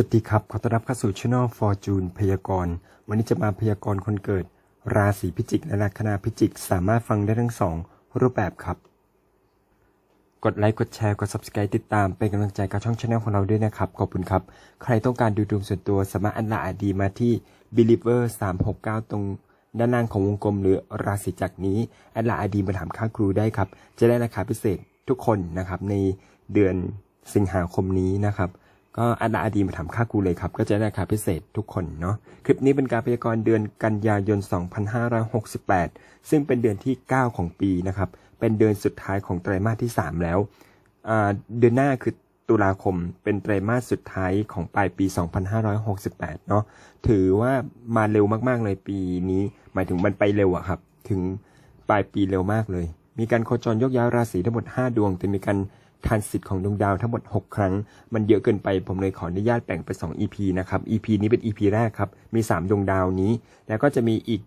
สวัสดีครับ ขอต้อนรับเข้าสู่ช่อง Fortune พยากรณ์ วันนี้จะมาพยากรณ์คนเกิด ราศีพิจิกและลัคนาพิจิก สามารถฟังได้ทั้งสองรูปแบบครับ กดไลค์ กดแชร์ กด subscribe ติดตาม เป็นกำลังใจกับช่องช anel ของเราด้วยนะครับ ขอบคุณครับ ใครต้องการดูดวงส่วนตัว สามารถอันละอดีมาที่ believer 369 ตรงด้านล่างของวงกลมหรือราศีจักรนี้อันละอดีมาถามค่าครูได้ครับ จะได้ราคาพิเศษทุกคนนะครับในเดือนสิงหาคมนี้นะครับ ก็อันละอดีมาถามค่าครูเลยครับ ก็จะได้ราคาพิเศษทุกคนเนาะคลิปนี้เป็นการพยากรณ์เดือนกันยายน 2568 ซึ่งเป็นเดือนที่ 9 ของปีนะครับ เป็นเดือนสุดท้ายของไตรมาสที่ 3 แล้วเดือนหน้าคือตุลาคมเป็นไตรมาสสุดท้ายของปลายปี 2568 เนาะถือว่ามาเร็วมากๆเลยปีนี้ หมายถึงมันไปเร็วอะครับ ถึงปลายปีเร็วมากเลย มีการโคจรยกย้ายราศีทั้งหมด 5 ดวงแต่มีการ ทานสิตของดวงดาวทั้งหมด 6 ครั้ง มันเยอะเกินไปผมเลยขออนุญาตแบ่งเป็น2 EP นะครับ EP นี้เป็น EP แรกครับ มี 3 ดวงดาวนี้ แล้วก็จะมีอีก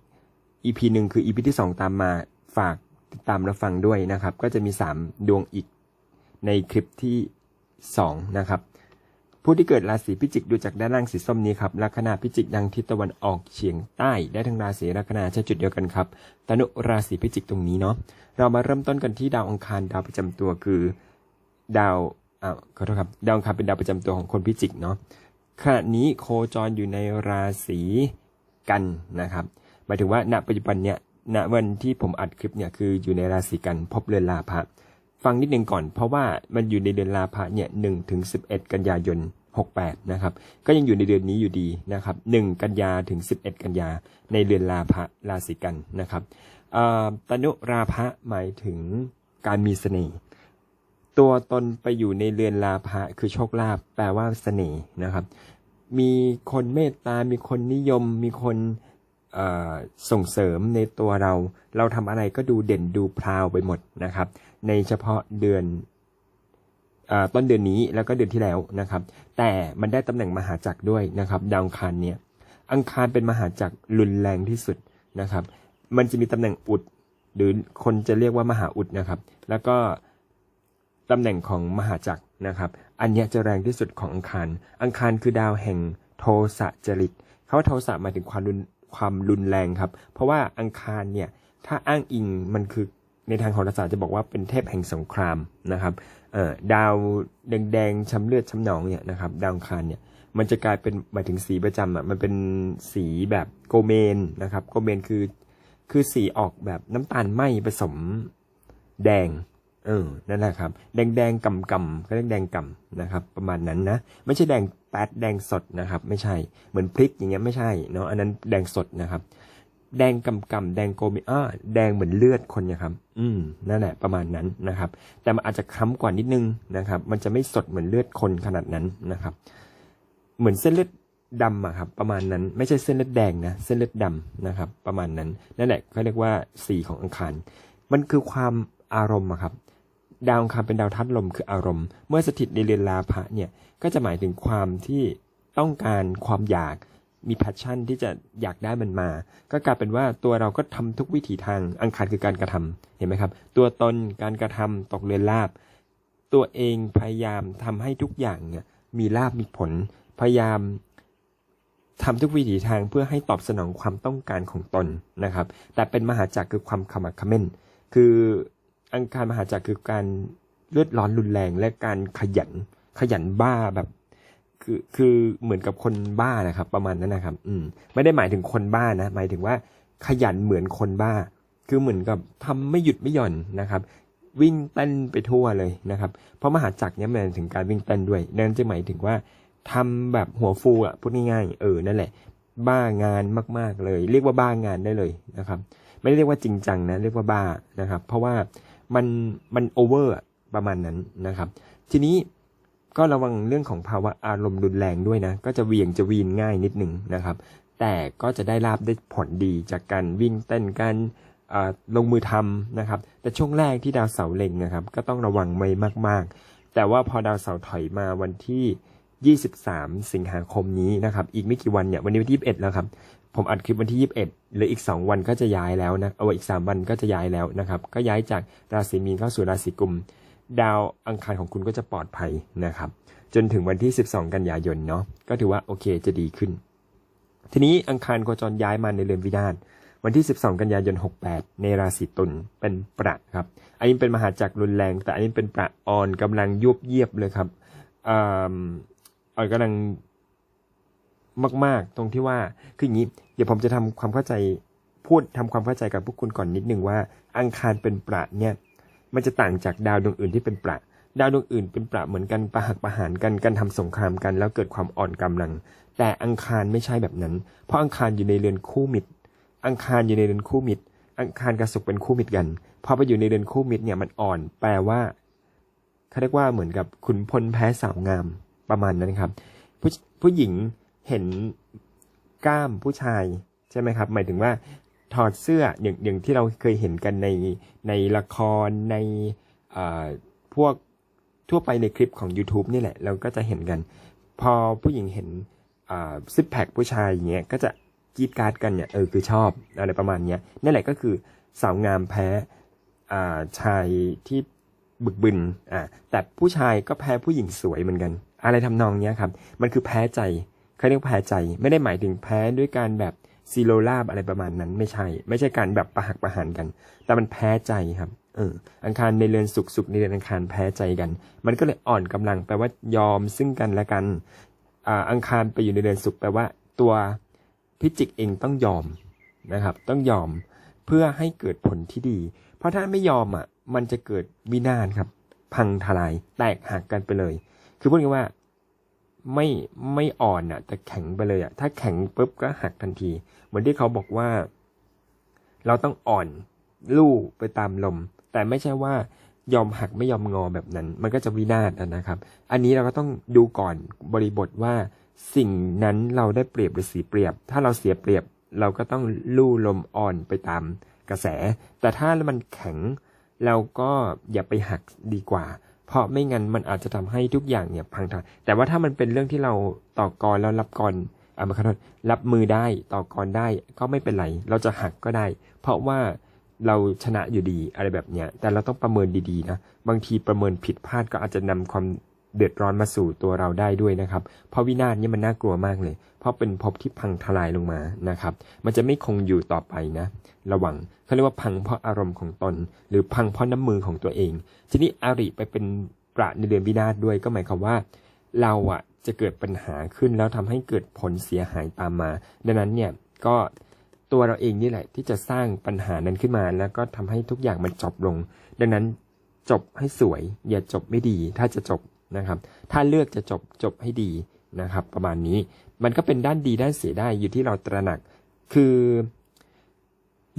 EP หนึ่งคือ EP ที่ 2 ตามมาฝากติดตามรับฟังด้วยนะครับ ก็จะมี 3 ดวงอีกในคลิปที่ 2 นะครับผู้ที่เกิดราศีพิจิกดูจากด้านล่างสีส้มนี้ครับลัคนาพิจิกดังทิศตะวันออกเฉียงใต้ได้ทั้งราศีลัคนาใช้จุดเดียวกันครับตนุราศีพิจิกตรงนี้เนาะเรามาเริ่มต้นกันที่ดาวอังคารดาวประจำตัวคือ ดาวอ่าขอโทษครับ ดาวคาเป็นดาวประจำตัวของคนพิจิกเนาะขณะนี้โคจรอยู่ในราศีกันนะครับหมายถึงว่าณปัจจุบันเนี่ยณวันที่ผมอัดคลิปเนี่ยคืออยู่ในราศีกันพบเรือนลาภะฟังนิดนึงก่อน เพราะว่ามันอยู่ในเดือนลาภะเนี่ยหนึ่งถึงสิบเอ็ดกันยายนหกแปดนะครับก็ยังอยู่ในเดือนนี้อยู่ดีนะครับหนึ่งกันยาถึงสิบเอ็ดกันยาในเดือนลาภะราศีกันนะครับอ่อตนุราภะหมายถึงการมีเสน่ห์ ตัวตนไปอยู่ในเรือนลาภะคือโชคลาภแปลว่าเสน่ห์นะครับ มีคนเมตตา มีคนนิยม มีคนส่งเสริมในตัวเรา เราทำอะไรก็ดูเด่นดูพราวไปหมดนะครับ ในเฉพาะเดือนอต้นเดือนนี้แล้วก็เดือนที่แล้วนะครับ แต่มันได้ตำแหน่งมหาจักรด้วยนะครับดาวอังคารเนี่ยอังคารเป็นมหาจักรรุนแรงที่สุดนะครับ มันจะมีตำแหน่งอุด หรือคนจะเรียกว่ามหาอุดนะครับ แล้วก็ ตำแหน่งของมหาจักรนะครับ อันนี้จะแรงที่สุดของอังคาร อังคารคือดาวแห่งโทสะจริตเขาว่าโทสะหมายถึงความรุนความรุนแรงครับ เพราะว่าอังคารเนี่ยถ้าอ้างอิงมันคือในทางโหราศาสตร์จะบอกว่าเป็นเทพแห่งสงครามนะครับเอ่อดาวแดงๆช้ำเลือดช้ำหนองเนี่ยนะครับดาวอังคารเนี่ยมันจะกลายเป็นหมายถึงสีประจำอะมันเป็นสีแบบโกเมนนะครับโกเมนคือคือสีออกแบบน้ำตาลไหมผสมแดง เออนั่นแหละครับ แดงแดงกำกำก็เรียกแดงกำนะครับ ประมาณนั้นนะ ไม่ใช่แดงแป๊ดแดงสดนะครับ ไม่ใช่เหมือนพริกอย่างเงี้ยไม่ใช่เนาะอันนั้นแดงสดนะครับ แดงกำกำแดงโกมิอ้าแดงเหมือนเลือดคนนะครับ อืมนั่นแหละประมาณนั้นนะครับ แต่มันอาจจะคล้ำกว่านิดนึงนะครับ มันจะไม่สดเหมือนเลือดคนขนาดนั้นนะครับ เหมือนเส้นเลือดดำอะครับประมาณนั้นไม่ใช่เส้นเลือดแดงนะเส้นเลือดดำนะครับ ประมาณนั้นนั่นแหละเขาเรียกว่าสีของอังคาร มันคือความอารมณ์อะครับ ดาวคารเป็นดาวทัดลมคืออารมณ์ เมื่อสถิตในเรือนลาภะเนี่ยก็จะหมายถึงความที่ต้องการความอยากมีแพชชั่นที่จะอยากได้มันมา ก็กลายเป็นว่าตัวเราก็ทำทุกวิถีทางอังคารคือการกระทำเห็นไหมครับ ตัวตนการกระทำตกเรือนลาบ ตัวเองพยายามทำให้ทุกอย่างเนี่ยมีลาบมีผล พยายามทำทุกวิถีทางเพื่อให้ตอบสนองความต้องการของตนนะครับ แต่เป็นมหาจักรคือความขมักขม้น คือ อังคารมหาจักรคือการเลือดร้อนรุนแรงและการขยันขยันบ้าแบบ คือคือเหมือนกับคนบ้านะครับ ประมาณนั้นนะครับ อืม ไม่ได้หมายถึงคนบ้านะ หมายถึงว่าขยันเหมือนคนบ้า คือเหมือนกับทำไม่หยุดไม่หย่อนนะครับ วิ่งเต้นไปทั่วเลยนะครับ เพราะมหาจักรเนี่ยมันหมายถึงการวิ่งเต้นด้วยนั่นจะหมายถึงว่าทำแบบหัวฟูอะพูดง่ายๆเออนั่นแหละ บ้างานมาก ๆเลย เรียกว่าบ้างานได้เลยนะครับ ไม่ได้เรียกว่าจริงจังนะ เรียกว่าบ้านะครับ เพราะว่า มันมันโอเวอร์ประมาณนั้นนะครับ ทีนี้ก็ระวังเรื่องของภาวะอารมณ์รุนแรงด้วยนะ ก็จะเวียงจะวีนง่ายนิดนึงนะครับ แต่ก็จะได้ลาบได้ผลดีจากการวิ่งเต้นการลงมือทำนะครับ แต่ช่วงแรกที่ดาวเสาร์เล็งนะครับ ก็ต้องระวังไว้มาก ๆ แต่ว่าพอดาวเสาร์ถอยมาวันที่ 23 สิงหาคมนี้นะครับ อีกไม่กี่วันเนี่ยวันนี้วันที่21แล้วครับ ผมอัดคลิปวันที่ 21เหรืออีก 2 วันก็จะย้ายแล้วนะเอาอีก 3 วันก็จะย้ายแล้วนะครับ ก็ย้ายจากราศีมีนเข้าสู่ราศีกุม ดาวอังคารของคุณก็จะปลอดภัยนะครับ จนถึงวันที่ 12 กันยายนเนาะก็ถือว่าโอเคจะดีขึ้น ทีนี้อังคารโคจรย้ายมาในเรือนวินาศวันที่ 12 กันยายน 68 ในราศีตุลเป็นประครับ อันนี้เป็นมหาจักรรุนแรง แต่อันนี้เป็นประอ่อนกำลังยุบเยียบเลยครับอ่อ่อนกำลัง มาก ๆ ตรงที่ว่าคืออย่างนี้เดี๋ยวผมจะทำความเข้าใจพูดทำความเข้าใจกับพวกคุณก่อนนิดนึงว่า อังคารเป็นประเนี่ยมันจะต่างจากดาวดวงอื่นที่เป็นประดาวดวงอื่นเป็นประเหมือนกันประหักประหารกันกันทำสงครามกัน แล้วเกิดความอ่อนกำลัง แต่อังคารไม่ใช่แบบนั้น เพราะอังคารอยู่ในเรือนคู่มิตร อังคารอยู่ในเรือนคู่มิตร อังคารกับศุกร์เป็นคู่มิตรกันพอไปอยู่ในเรือนคู่มิตรเนี่ยมันอ่อน แปลว่าเขาเรียกว่าเหมือนกับขุนพลแพ้สาวงามประมาณนั้นครับ ผู้ผู้หญิง เห็นกล้ามผู้ชายใช่ไหมครับ หมายถึงว่าถอดเสื้ออย่างอย่างที่เราเคยเห็นกันในในละครในพวกทั่วไปในคลิปของ YouTube นี่แหละ เราก็จะเห็นกัน พอผู้หญิงเห็นซิปแพคผู้ชายอย่างเงี้ยก็จะกรีดการ์ดกันเนี่ยเออคือชอบอะไรประมาณเนี้ยนั่นแหละก็คือสาวงามแพ้ชายที่บึกบึนอ่าแต่ผู้ชายก็แพ้ผู้หญิงสวยเหมือนกัน อะไรทำนองเนี้ยครับ มันคือแพ้ใจ เขาเรียกแพ้ใจ ไม่ได้หมายถึงแพ้ด้วยการแบบซีโรลาบอะไรประมาณนั้นไม่ใช่ ไม่ใช่การแบบประหักประหารกัน แต่มันแพ้ใจครับเอออังคารในเรือนสุกสุกในเรือนอังคารแพ้ใจกัน มันก็เลยอ่อนกำลังแปลว่ายอมซึ่งกันและกันอ่าอังคารไปอยู่ในเรือนสุกแปลว่า ตัวพิจิกเองต้องยอมนะครับ ต้องยอมเพื่อให้เกิดผลที่ดี เพราะถ้าไม่ยอมอะมันจะเกิดวินาศครับ พังทลายแตกหักกันไปเลย คือพูดง่ายว่า ไม่ไม่อ่อนอะ แต่แข็งไปเลยอะ ถ้าแข็งปุ๊บก็หักทันที เหมือนที่เขาบอกว่า เราต้องอ่อนลู่ไปตามลม แต่ไม่ใช่ว่ายอมหักไม่ยอมงอแบบนั้น มันก็จะวินาศนะครับ อันนี้เราก็ต้องดูก่อนบริบทว่าสิ่งนั้นเราได้เปรียบหรือเสียเปรียบ ถ้าเราเสียเปรียบ เราก็ต้องลู่ลมอ่อนไปตามกระแส แต่ถ้ามันแข็งเราก็อย่าไปหักดีกว่า เพราะไม่งั้นมันอาจจะทำให้ทุกอย่างเนี่ยพังทลายแต่ว่าถ้ามันเป็นเรื่องที่เราต่อกรแล้วรับกรอ่ามาขอโทษรับมือได้ต่อกรได้ก็ไม่เป็นไร เราจะหักก็ได้ เพราะว่าเราชนะอยู่ดีอะไรแบบเนี้ยแต่เราต้องประเมินดีๆนะบางทีประเมินผิดพลาดก็อาจจะนำความ เดือดร้อนมาสู่ตัวเราได้ด้วยนะครับเพราะวินาศนี่มันน่ากลัวมากเลย เพราะเป็นภพที่พังทลายลงมานะครับ มันจะไม่คงอยู่ต่อไปนะ ระวังเขาเรียกว่าพังเพราะอารมณ์ของตน หรือพังเพราะน้ำมือของตัวเอง ทีนี้อาริไปเป็นประในเดือนวินาศด้วยก็หมายความว่า เราอะจะเกิดปัญหาขึ้นแล้วทำให้เกิดผลเสียหายตามมา ดังนั้นเนี่ยก็ตัวเราเองนี่แหละที่จะสร้างปัญหานั้นขึ้นมาแล้วก็ทำให้ทุกอย่างมันจบลง ดังนั้นจบให้สวย อย่าจบไม่ดี ถ้าจะจบ นะครับ ถ้าเลือกจะจบจบให้ดีนะครับ ประมาณนี้มันก็เป็นด้านดีด้านเสียได้อยู่ที่เราตระหนัก คือ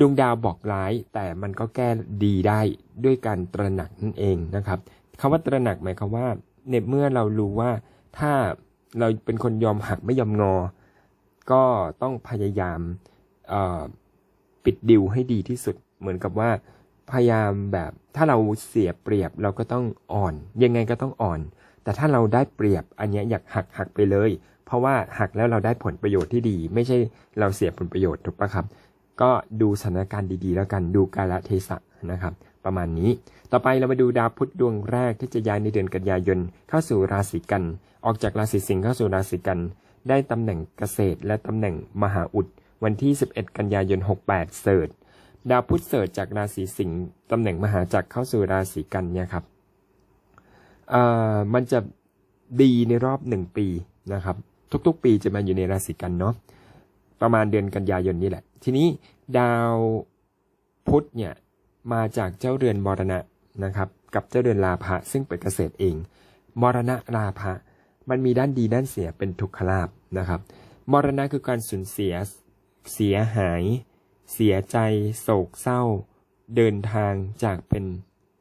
ดวงดาวบอกร้าย แต่มันก็แก้ดีได้ด้วยการตระหนักนั่นเองนะครับคำว่าตระหนักหมายความว่าในเมื่อเรารู้ว่าถ้าเราเป็นคนยอมหักไม่ยอมงอ ก็ต้องพยายามปิดดิวให้ดีที่สุด เหมือนกับว่าพยายามแบบถ้าเราเสียเปรียบเราก็ต้องอ่อน ยังไงก็ต้องอ่อน แต่ถ้าเราได้เปรียบอันนี้อยากหักหักไปเลย เพราะว่าหักแล้วเราได้ผลประโยชน์ที่ดี ไม่ใช่เราเสียผลประโยชน์ถูกปะครับ ก็ดูสถานการณ์ดีๆ แล้วกันดูกาลเทศะนะครับประมาณนี้ ต่อไปเรามาดูดาวพุธดวงแรกที่จะย้ายในเดือนกันยายนเข้าสู่ราศีกัน ออกจากราศีสิงห์เข้าสู่ราศีกัน ได้ตำแหน่งเกษตร และตำแหน่งมหาอุด วันที่ 11 กันยายน 68 เสิร์ชดาวพุธเสิร์ชจากราศีสิงห์ตำแหน่งมหาจักรเข้าสู่ราศีกันเนี่ยครับ มันจะดีในรอบหนึ่งปีนะครับ ทุกๆ ปีจะมาอยู่ในราศีกันเนาะประมาณเดือนกันยายนนี่แหละ ทีนี้ดาวพุธเนี่ยมาจากเจ้าเรือนมรณะนะครับ กับเจ้าเรือนลาภะซึ่งเป็นเกษตรเองมรณะลาภะมันมีด้านดีด้านเสียเป็นทุกขลาบนะครับมรณะคือการสูญเสีย เสียหาย เสียใจ โศกเศร้า เดินทางจากเป็น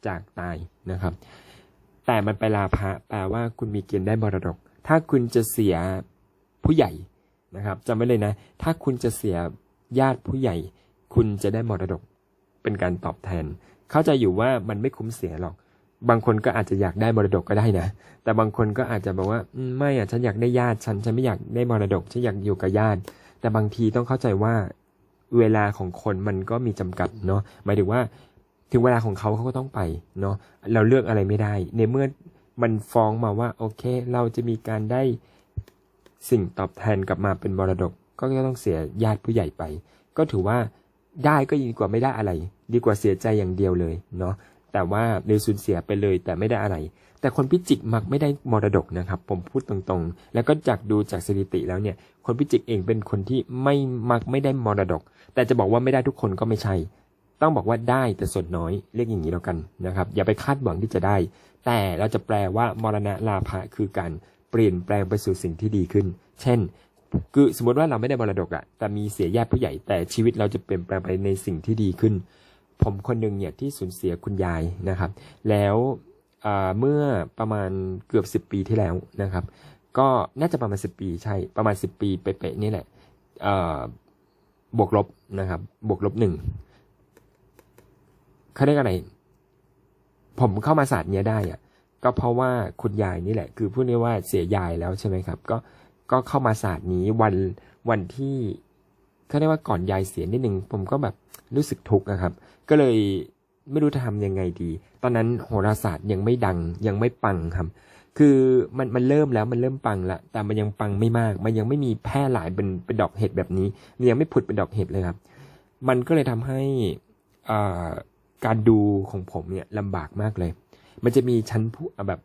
จากตายนะครับ แต่มันไปลาภะแปลว่าคุณมีเกณฑ์ได้มรดก ถ้าคุณจะเสียผู้ใหญ่นะครับจำไว้เลยนะ ถ้าคุณจะเสียญาติผู้ใหญ่ คุณจะได้มรดก เป็นการตอบแทน เข้าใจอยู่ว่ามันไม่คุ้มเสียหรอก บางคนก็อาจจะอยากได้มรดกก็ได้นะ แต่บางคนก็อาจจะบอกว่าไม่อะฉันอยากได้ญาติฉันฉันไม่อยากได้มรดกฉันอยากอยู่กับญาติ แต่บางทีต้องเข้าใจว่าเวลาของคนมันก็มีจำกัดเนาะหมายถึงว่า ถึงเวลาของเขาเขาก็ต้องไปเนาะเราเลือกอะไรไม่ได้ ในเมื่อมันฟ้องมาว่าโอเค เราจะมีการได้สิ่งตอบแทนกลับมาเป็นมรดก ก็ต้องเสียญาติผู้ใหญ่ไป ก็ถือว่าได้ก็ดีกว่าไม่ได้อะไร ดีกว่าเสียใจอย่างเดียวเลยเนาะแต่ว่าในสูญเสียไปเลยแต่ไม่ได้อะไร แต่คนพิจิกมักไม่ได้มรดกนะครับ ผมพูดตรงๆ แล้วก็จากดูจากสถิติแล้วเนี่ย คนพิจิกเองเป็นคนที่ไม่มักไม่ได้มรดก แต่จะบอกว่าไม่ได้ทุกคนก็ไม่ใช่ ต้องบอกว่าได้แต่ส่วนน้อยเรียกอย่างนี้แล้วกันนะครับ อย่าไปคาดหวังที่จะได้ แต่เราจะแปลว่ามรณะลาภะคือการเปลี่ยนแปลงไปสู่สิ่งที่ดีขึ้น เช่น คือสมมติว่าเราไม่ได้มรดกอะแต่มีเสียญาติผู้ใหญ่แต่ชีวิตเราจะเปลี่ยนแปลงไปในสิ่งที่ดีขึ้น ผมคนหนึ่งเนี่ยที่สูญเสียคุณยายนะครับ แล้วเมื่อประมาณเกือบสิบปีที่แล้วนะครับ ก็น่าจะประมาณสิบปีใช่ประมาณสิบปีเป๊ะๆนี่แหละบวกลบนะครับบวกลบหนึ่ง เขาเรียกอะไร ผมเข้ามาศาสตร์เนี้ยได้อะก็เพราะว่าคุณยายนี่แหละ คือพูดง่ายๆว่าเสียยายแล้วใช่ไหมครับ ก็ก็เข้ามาศาสตร์นี้วันวันที่เขาเรียกว่าก่อนยายเสียนิดนึงผมก็แบบรู้สึกทุกข์นะครับ ก็เลยไม่รู้จะทำยังไงดี ตอนนั้นโหราศาสตร์ยังไม่ดังยังไม่ปังครับ คือมันมันเริ่มแล้วมันเริ่มปังละแต่มันยังปังไม่มาก มันยังไม่มีแพร่หลายเป็นเป็นดอกเห็ดแบบนี้มันยังไม่ผุดเป็นดอกเห็ดเลยครับ มันก็เลยทำให้อ่า การดูของผมเนี่ยลำบากมากเลย มันจะมีชั้นผู้แบบ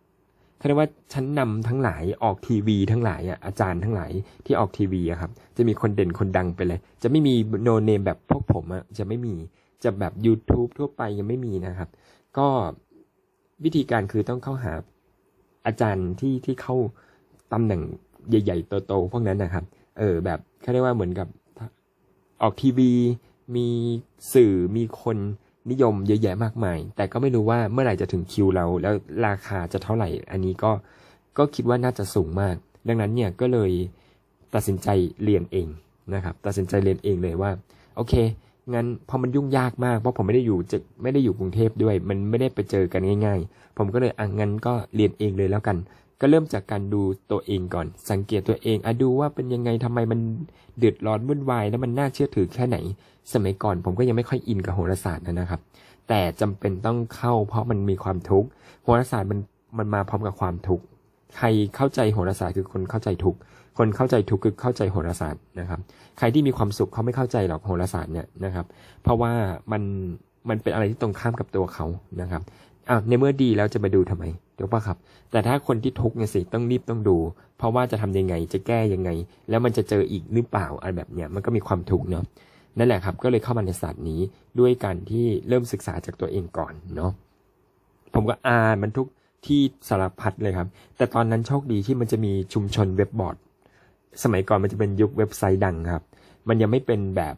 เขาเรียกว่าชั้นนำทั้งหลายออกทีวี ทั้งหลายอะอาจารย์ทั้งหลายที่ออกทีวีอะครับ จะมีคนเด่นคนดังไปเลย จะไม่มีโนเนมแบบพวกผมอะจะไม่มีจะแบบ YouTube ทั่วไปยังไม่มีนะครับ ก็วิธีการคือต้องเข้าหาอาจารย์ที่ที่เข้าตำแหน่งใหญ่ๆโตๆพวกนั้นนะครับ เออแบบเขาเรียกว่าเหมือนกับออกทีวี มีสื่อมีคน นิยมเยอะแยะมากมาย แต่ก็ไม่รู้ว่าเมื่อไหร่จะถึงคิวเรา แล้วราคาจะเท่าไหร่ อันนี้ก็ก็คิดว่าน่าจะสูงมาก ดังนั้นเนี่ยก็เลยตัดสินใจเรียนเองนะครับ ตัดสินใจเรียนเองเลยว่า โอเค งั้นพอมันยุ่งยากมาก เพราะผมไม่ได้อยู่จะไม่ได้อยู่กรุงเทพด้วย มันไม่ได้ไปเจอกันง่าย ๆ ผมก็เลยอะงั้นก็เรียนเองเลยแล้วกัน ก็เริ่มจากการดูตัวเองก่อน สังเกตตัวเองอะดูว่าเป็นยังไงทำไมมันเดือดร้อนวุ่นวายแล้วมันน่าเชื่อถือแค่ไหน สมัยก่อนผมก็ยังไม่ค่อยอินกับโหราศาสตร์นะครับ แต่จำเป็นต้องเข้าเพราะมันมีความทุกข์โหราศาสตร์มันมันมาพร้อมกับความทุกข์ใครเข้าใจโหราศาสตร์คือคนเข้าใจทุกข์คนเข้าใจทุกข์คือเข้าใจโหราศาสตร์นะครับ ใครที่มีความสุขเขาไม่เข้าใจหรอกโหราศาสตร์เนี่ยนะครับ เพราะว่ามันมันเป็นอะไรที่ตรงข้ามกับตัวเขานะครับ อ้าวในเมื่อดีแล้วจะมาดูทำไมเดี๋ยวป่ะครับ แต่ถ้าคนที่ทุกข์เนี่ยสิต้องรีบต้องดู เพราะว่าจะทำยังไงจะแก้ยังไง แล้วมันจะเจออีกหรือเปล่าอะไรแบบเนี้ยมันก็มีความทุกข์เนาะนั่นแหละครับก็เลยเข้ามาในศาสตร์นี้ด้วยการที่เริ่มศึกษาจากตัวเองก่อนเนาะผมก็อ่านมันทุกที่สารพัดเลยครับ แต่ตอนนั้นโชคดีที่มันจะมีชุมชนเว็บบอร์ด สมัยก่อนมันจะเป็นยุคเว็บไซต์ดังครับ มันยังไม่เป็นแบบ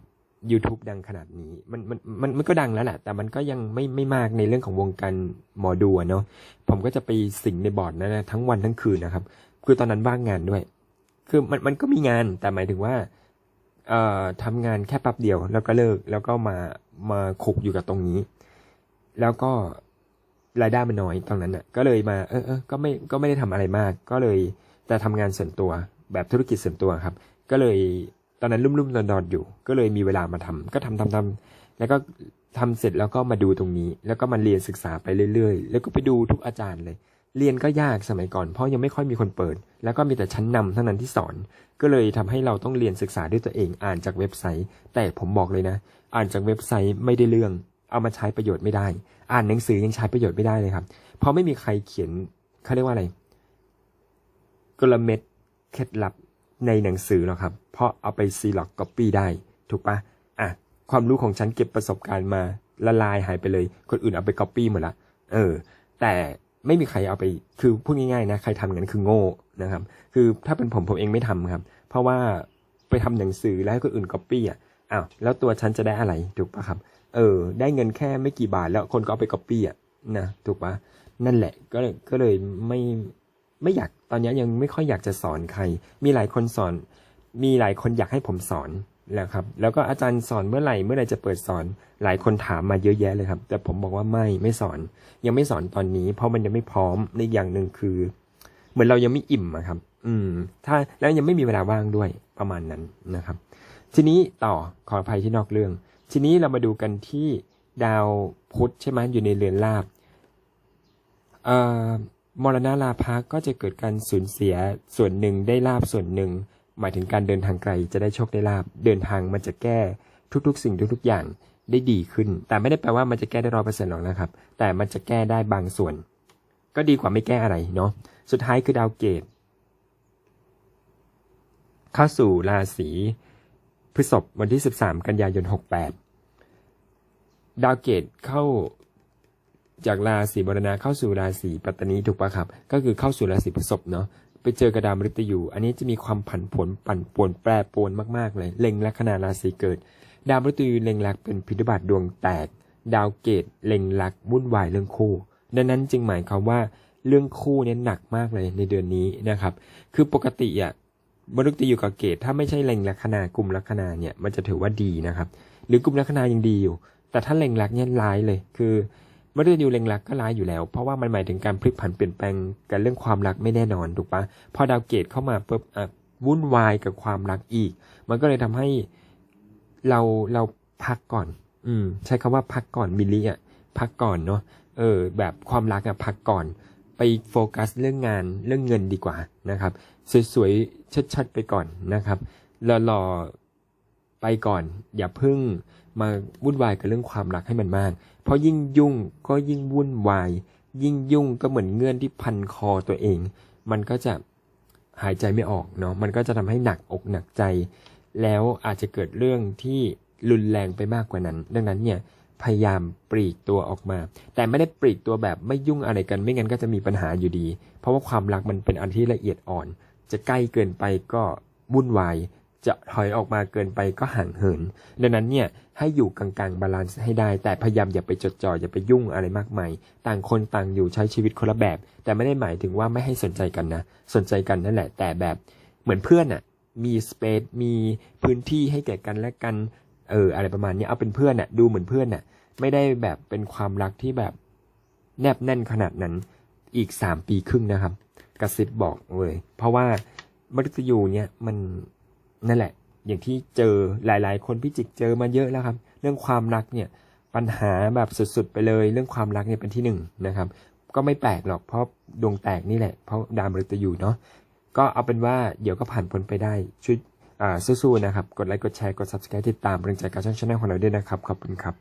YouTube ดังขนาดนี้ มันมันมันมันก็ดังแล้วแหละแต่มันก็ยังไม่ไม่มากในเรื่องของวงการหมอดูเนาะผมก็จะไปสิงในบอร์ดนั้นนะทั้งวันทั้งคืนนะครับ คือตอนนั้นว่างงานด้วย คือมันมันก็มีงานแต่หมายถึงว่าเอ่อทำงานแค่แป๊บเดียว แล้วก็เลิกแล้วก็มามาคุกอยู่กับตรงนี้ แล้วก็รายได้มันน้อยตรงนั้นอะ ก็เลยมาเออเออก็ไม่ก็ไม่ได้ทำอะไรมาก ก็เลยแต่ทำงานส่วนตัวแบบธุรกิจส่วนตัวครับ ก็เลย ตอนนั้นรุ่มๆดอนๆอยู่ ก็เลยมีเวลามาทำก็ทำทำทำแล้วก็ทำเสร็จแล้วก็มาดูตรงนี้ แล้วก็มาเรียนศึกษาไปเรื่อยๆ แล้วก็ไปดูทุกอาจารย์เลย เรียนก็ยากสมัยก่อน เพราะยังไม่ค่อยมีคนเปิด แล้วก็มีแต่ชั้นนำเท่านั้นที่สอน ก็เลยทำให้เราต้องเรียนศึกษาด้วยตัวเอง อ่านจากเว็บไซต์ แต่ผมบอกเลยนะ อ่านจากเว็บไซต์ไม่ได้เรื่อง เอามาใช้ประโยชน์ไม่ได้ อ่านหนังสือยังใช้ประโยชน์ไม่ได้เลยครับ เพราะไม่มีใครเขียนเขาเรียกว่าอะไรกลเม็ดเคล็ดลับ ในหนังสือหรอกครับ เพราะเอาไปซีล็อกก๊อปปี้ได้ ถูกปะอะความรู้ของฉันเก็บประสบการณ์มาละลายหายไปเลย คนอื่นเอาไปก๊อปปี้หมดละ เออ แต่ไม่มีใครเอาไป คือพูดง่ายๆนะ ใครทำกันคือโง่นะครับ คือถ้าเป็นผมผมเองไม่ทำครับ เพราะว่าไปทำหนังสือแล้วให้คนอื่นก๊อปปี้อะ อ้าว แล้วตัวฉันจะได้อะไร ถูกปะครับ เออ ได้เงินแค่ไม่กี่บาทแล้วคนก็เอาไปก๊อปปี้อะนะ ถูกปะนั่นแหละ ก็เลยก็เลยไม่ ไม่อยากตอนนี้ยังไม่ค่อยอยากจะสอนใคร มีหลายคนสอน มีหลายคนอยากให้ผมสอนแล้วครับ แล้วก็อาจารย์สอนเมื่อไหร่เมื่อไหร่จะเปิดสอน หลายคนถามมาเยอะแยะเลยครับ แต่ผมบอกว่าไม่ไม่สอน ยังไม่สอนตอนนี้ เพราะมันยังไม่พร้อมในอย่างหนึ่งคือ เหมือนเรายังไม่อิ่มอะครับ อืม ถ้าแล้วยังไม่มีเวลาว่างด้วยประมาณนั้นนะครับ ทีนี้ต่อขออภัยที่นอกเรื่อง ทีนี้เรามาดูกันที่ดาวพุธใช่ไหมอยู่ในเรือนราบเอ่อ มรณะลาภะก็จะเกิดการสูญเสียส่วนหนึ่งได้ลาบส่วนหนึ่ง หมายถึงการเดินทางไกลจะได้โชคได้ลาบเดินทางมันจะแก้ทุกๆ สิ่งทุกๆอย่างได้ดีขึ้น แต่ไม่ได้แปลว่ามันจะแก้ได้ร้อยเปอร์เซ็นต์หรอกนะครับ แต่มันจะแก้ได้บางส่วน ก็ดีกว่าไม่แก้อะไรเนาะสุดท้ายคือดาวเกตเข้าสู่ราศีพฤษภวันที่ 13 กันยายน 68 ดาวเกตเข้า จากราศีมรณะเข้าสู่ราศีปัตตานีถูกปะครับ ก็คือเข้าสู่ราศีพฤษภเนาะไปเจอกระดามฤตยูอันนี้จะมีความผันผวนปั่นป่วนแปรปรวนมากๆเลยเล็งลัคนาราศีเกิด ดาวฤตยูเล็งลักเป็นพิธบัตรดวงแตก ดาวเกตเล็งลักวุ่นวายเรื่องคู่ ดังนั้นจึงหมายความว่าเรื่องคู่เนี่ยหนักมากเลยในเดือนนี้นะครับ คือปกติอะมฤตยูกับเกตถ้าไม่ใช่เล็งลัคนากลุ่มลัคนาเนี่ยมันจะถือว่าดีนะครับ หรือกลุ่มลัคนายังดีอยู่ แต่ถ้าเล็งลักเนี่ยร้ายเลยคือ มฤตยูเล็งลักก็ร้ายอยู่แล้ว เพราะว่ามันหมายถึงการพลิกผันเปลี่ยนแปลงกันเรื่องความรักไม่แน่นอนถูกปะพอดาวเกตเข้ามาปุ๊บอะวุ่นวายกับความรักอีก มันก็เลยทำให้เราเราพักก่อน อืม ใช้คำว่าพักก่อนมิลลิอะพักก่อนเนาะเออ แบบความรักอะพักก่อน ไปโฟกัสเรื่องงานเรื่องเงินดีกว่านะครับ สวยๆชัดๆไปก่อนนะครับหล่อๆไปก่อน อย่าเพิ่งมาวุ่นวายกับเรื่องความรักให้มันมาก เพราะยิ่งยุ่งก็ยิ่งวุ่นวาย ยิ่งยุ่งก็เหมือนเงื่อนที่พันคอตัวเอง มันก็จะหายใจไม่ออกเนาะ มันก็จะทำให้หนักอกหนักใจ แล้วอาจจะเกิดเรื่องที่รุนแรงไปมากกว่านั้น ดังนั้นเนี่ยพยายามปลีกตัวออกมา แต่ไม่ได้ปลีกตัวแบบไม่ยุ่งอะไรกัน ไม่งั้นก็จะมีปัญหาอยู่ดี เพราะว่าความรักมันเป็นอันที่ละเอียดอ่อน จะใกล้เกินไปก็วุ่นวาย จะถอยออกมาเกินไปก็ห่างเหิน ดังนั้นเนี่ยให้อยู่กลางๆบาลานซ์ให้ได้ แต่พยายามอย่าไปจดจ่ออย่าไปยุ่งอะไรมากมายต่างคนต่างอยู่ใช้ชีวิตคนละแบบ แต่ไม่ได้หมายถึงว่าไม่ให้สนใจกันนะ สนใจกันนั่นแหละ แต่แบบเหมือนเพื่อนอะมีสเปซมีพื้นที่ให้แก่กันและกันเอออะไรประมาณนี้เอาเป็นเพื่อนอะดูเหมือนเพื่อนอะไม่ได้แบบเป็นความรักที่แบบแนบแน่นขนาดนั้นอีกสามปีครึ่งนะครับ กระซิบบอกเลยเพราะว่ามฤตยูเนี่ยมัน นั่นแหละ อย่างที่เจอหลาย ๆ คนพี่จิกเจอมาเยอะแล้วครับ เรื่องความรักเนี่ยปัญหาแบบสุด ๆ ไปเลย เรื่องความรักเนี่ยเป็นที่หนึ่งนะครับ ก็ไม่แปลกหรอกเพราะดวงแตกนี่แหละ เพราะดาวมฤตยูเนาะก็เอาเป็นว่าเดี๋ยวก็ผ่านพ้นไปได้ช่วยอ่าสู้ๆนะครับ กดไลค์กดแชร์กด subscribe ติดตามเป็นกำลังใจกับช่องชาแนลของเราด้วยนะครับ ขอบคุณครับ